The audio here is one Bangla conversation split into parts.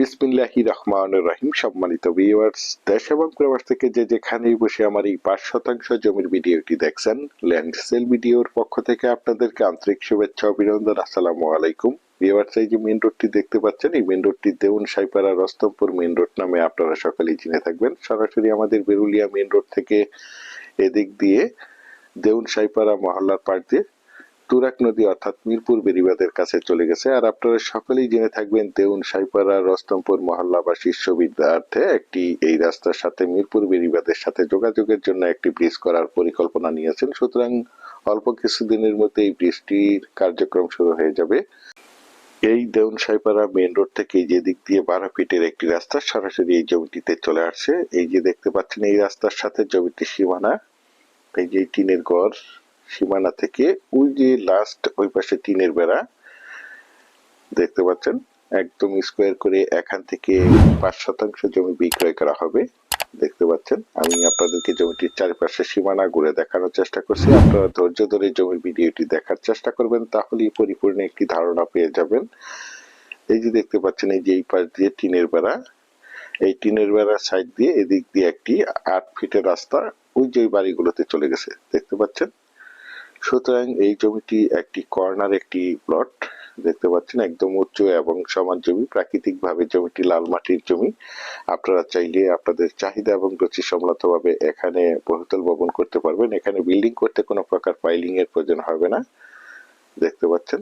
বিসমিল্লাহি রহমান রহিম সম্মানিত ভিউয়ার্স দেশ এবং প্রবাস থেকে যে যেখানেই বসে আমার এই পাঁচ শতাংশ জমির ভিডিওটি দেখছেন ল্যান্ড সেল ভিডিওর পক্ষ থেকে আপনাদেরকে আন্তরিক শুভেচ্ছা, অভিনন্দন, আসসালামু আলাইকুম। ভিউয়ার্স এই যে মেন রোডটি দেখতে পাচ্ছেন, এই মেন রোডটি দেউন সাইপাড়া রস্তমপুর মেন রোড নামে আপনারা সকলেই চিনে থাকবেন। সরাসরি আমাদের বেরুলিয়া মেন রোড থেকে এদিক দিয়ে দেউন সাইপাড়া মহল্লার পাড় দিয়ে তুরাক নদী অর্থাৎ মিরপুর বেরিবাদের কাছে চলে গেছে। আর আপনারা সকলেই জেনে থাকবেন দেউন সাইপাড়া রস্তমপুর মহল্লাবাসীর সুবিধার্থে একটি এই রাস্তার সাথে মিরপুর বেরিবাদের সাথে যোগাযোগের জন্য একটি ব্রিজ করার পরিকল্পনা নিয়েছেন। সুতরাং অল্প কিছুদিনের মধ্যে এই ব্রিজটির কার্যক্রম শুরু হয়ে যাবে। এই দেউন সাইপাড়া মেন রোড থেকে যে দিক দিয়ে বারো ফিটের একটি রাস্তা, সরাসরি এই জমিটিতে চলে আসছে। এই যে দেখতে পাচ্ছেন, এই রাস্তার সাথে জমিটির সীমানা, এই যে টিনের ঘর সীমানা থেকে ওই যে লাস্ট ওই পাশে টিনের বেড়া, দেখতে পাচ্ছেন? একদম স্কোয়ার করে এখান থেকে পাঁচ শতাংশ জমি বিক্রয় করা হবে। দেখতে পাচ্ছেন? আমি আপনাদেরকে জমিটির চারিপাশে সীমানা ঘুরে দেখানোর চেষ্টা করছি। আপনারা ধৈর্য ধরে জমির ভিডিওটি দেখার চেষ্টা করবেন, তাহলেই পরিপূর্ণ একটি ধারণা পেয়ে যাবেন। এই যে দেখতে পাচ্ছেন, এই যে এই পাশ দিয়ে টিনের বেড়া। এই টিনের বেড়ার সাইড দিয়ে এদিক দিয়ে একটি আট ফিটের রাস্তা ওই যে বাড়িগুলোতে চলে গেছে। দেখতে পাচ্ছেন? সুতরাং এই জমিটি একটি কর্নার একটি প্লট দেখতে পাচ্ছেন একদম উঁচু এবং সমান জমি। প্রাকৃতিক ভাবে জমিটি লাল মাটির জমি। আপনারা চাইলে আপনাদের চাহিদা এবং রুচি ভাবে এখানে বহুতল ভবন করতে পারবেন। এখানে বিল্ডিং করতে কোনো প্রকার পাইলিং এর প্রয়োজন হবে না। দেখতে পাচ্ছেন?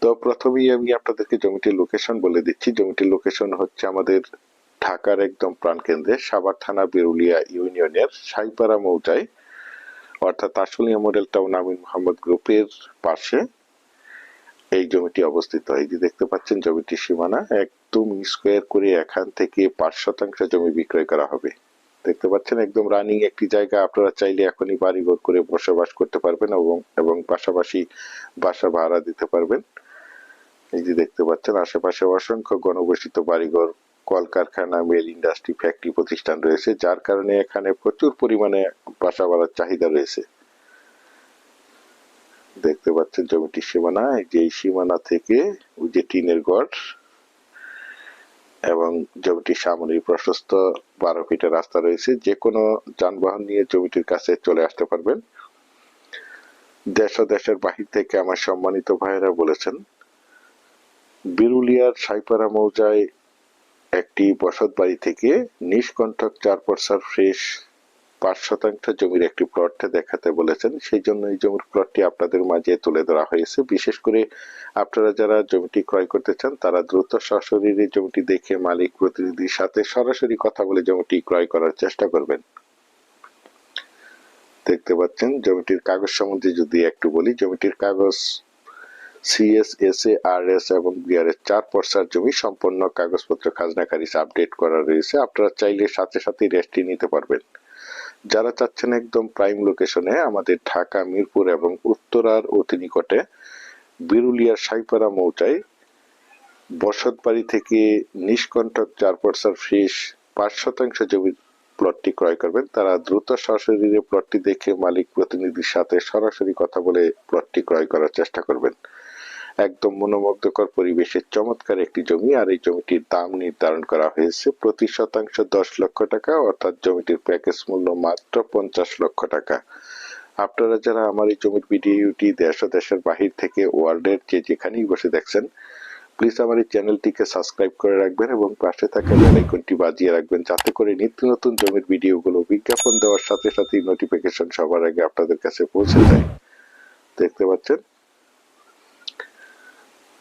তো প্রথমেই আমি আপনাদেরকে জমিটির লোকেশন বলে দিচ্ছি। জমিটির লোকেশন হচ্ছে আমাদের ঢাকার একদম প্রাণকেন্দ্রে সাভার থানা বেরুলিয়া ইউনিয়নের সাইপাড়া মৌজায়। অর্থাৎ আশুলিয়া মডেল টাউন আমিন মোহাম্মদ গ্রুপের পাশে। এই জমিটি অবস্থিত। এই যে দেখতে পাচ্ছেন জমিটির সীমানা, একদম স্কোয়ার করে এখান থেকে পাঁচ শতাংশ জমি বিক্রয় করা হবে। দেখতে পাচ্ছেন একদম রানিং একটি জায়গা, আপনারা চাইলে এখনই বাড়িঘর করে বসবাস করতে পারবেন এবং এবং পাশাপাশি বাসা ভাড়া দিতে পারবেন। এই যে দেখতে পাচ্ছেন, আশেপাশে অসংখ্য গণবসিত বাড়িঘর কলকারখানা, মেল ইন্ডাস্ট্রি, ফ্যাক্টরি প্রতিষ্ঠান রয়েছে, যার কারণে এখানে প্রচুর পরিমাণে বাসা বাড়ার চাহিদা রয়েছে। দেখতে পাচ্ছেন জমিটির সীমানা যে সীমানা থেকে ওই যে টিনের গড় এবং জমিটির সামনে প্রশস্ত বারো ফিটের রাস্তা রয়েছে। যে কোনো যানবাহন নিয়ে জমিটির কাছে চলে আসতে পারবেন। দেশ ও দেশের বাহির থেকে আমার সম্মানিত ভাইয়েরা বলেছেন, বিরুলিয়ার সাইপাড়া মৌজায় একটি বসত বাড়ি থেকে নিষ্কণ্ঠক চার পরসার ফ্রেশ পাঁচ শতাংশ জমির একটি প্লট দেখাতে বলেছেন। সেই জন্য এই জমির প্লটটি আপনাদের মাঝে তুলে ধরা হয়েছে। বিশেষ করে আপনারা যারা জমিটি ক্রয় করতে চান, তারা দ্রুত সশরীরে জমিটি দেখে মালিক প্রতিনিধির সাথে সরাসরি কথা বলে জমিটি ক্রয় করার চেষ্টা করবেন। দেখতে পাচ্ছেন, জমিটির কাগজ সম্বন্ধে যদি একটু বলি, জমিটির কাগজ CS S A R S এবং বিআরএস চার পর্সার জমি সম্পন্ন কাগজপত্র খাজনা খারিজ আপডেট করা রয়েছে। আপনারা চাইলে সাথে সাথে রেস্টটি নিতে পারবেন। যারা চাচ্ছেন একদম প্রাইম লোকেশনে আমাদের ঢাকা, মিরপুর এবং উত্তরার অতি নিকটে বিরুলিয়ার সাইপাড়া মৌচায় বসত বাড়ি থেকে নিষ্কণ্ঠক চার পর্সার ফ্রিস পাঁচ শতাংশ জমির প্লটটি ক্রয় করবেন। তারা দ্রুত সশরীরে প্লটটি দেখে মালিক প্রতিনিধির সাথে সরাসরি কথা বলে প্লটটি ক্রয় করার চেষ্টা করবেন। একদম মনোমুগ্ধকর পরিবেশের চমৎকার একটি জমি, আর এই জমিটির দাম নির্ধারণ করা হয়েছে প্রতি শতাংশ দশ লক্ষ টাকা, অর্থাৎ জমিটির প্যাকেজ মূল্য মাত্র পঞ্চাশ লক্ষ টাকা। আপনারা যারা আমার এই জমির ভিডিওটি দেশ ও দেশের বাহির থেকে, ওয়ার্ল্ডের যে যেখানেই বসে দেখছেন প্লিজ আমার এই চ্যানেলটিকে সাবস্ক্রাইব করে রাখবেন এবং পাশে থাকা বেলাইকনটি বাজিয়ে রাখবেন, যাতে করে নিত্য নতুন জমির ভিডিওগুলো বিজ্ঞাপন দেওয়ার সাথে সাথে নোটিফিকেশন সবার আগে আপনাদের কাছে পৌঁছে যায়। দেখতে পাচ্ছেন?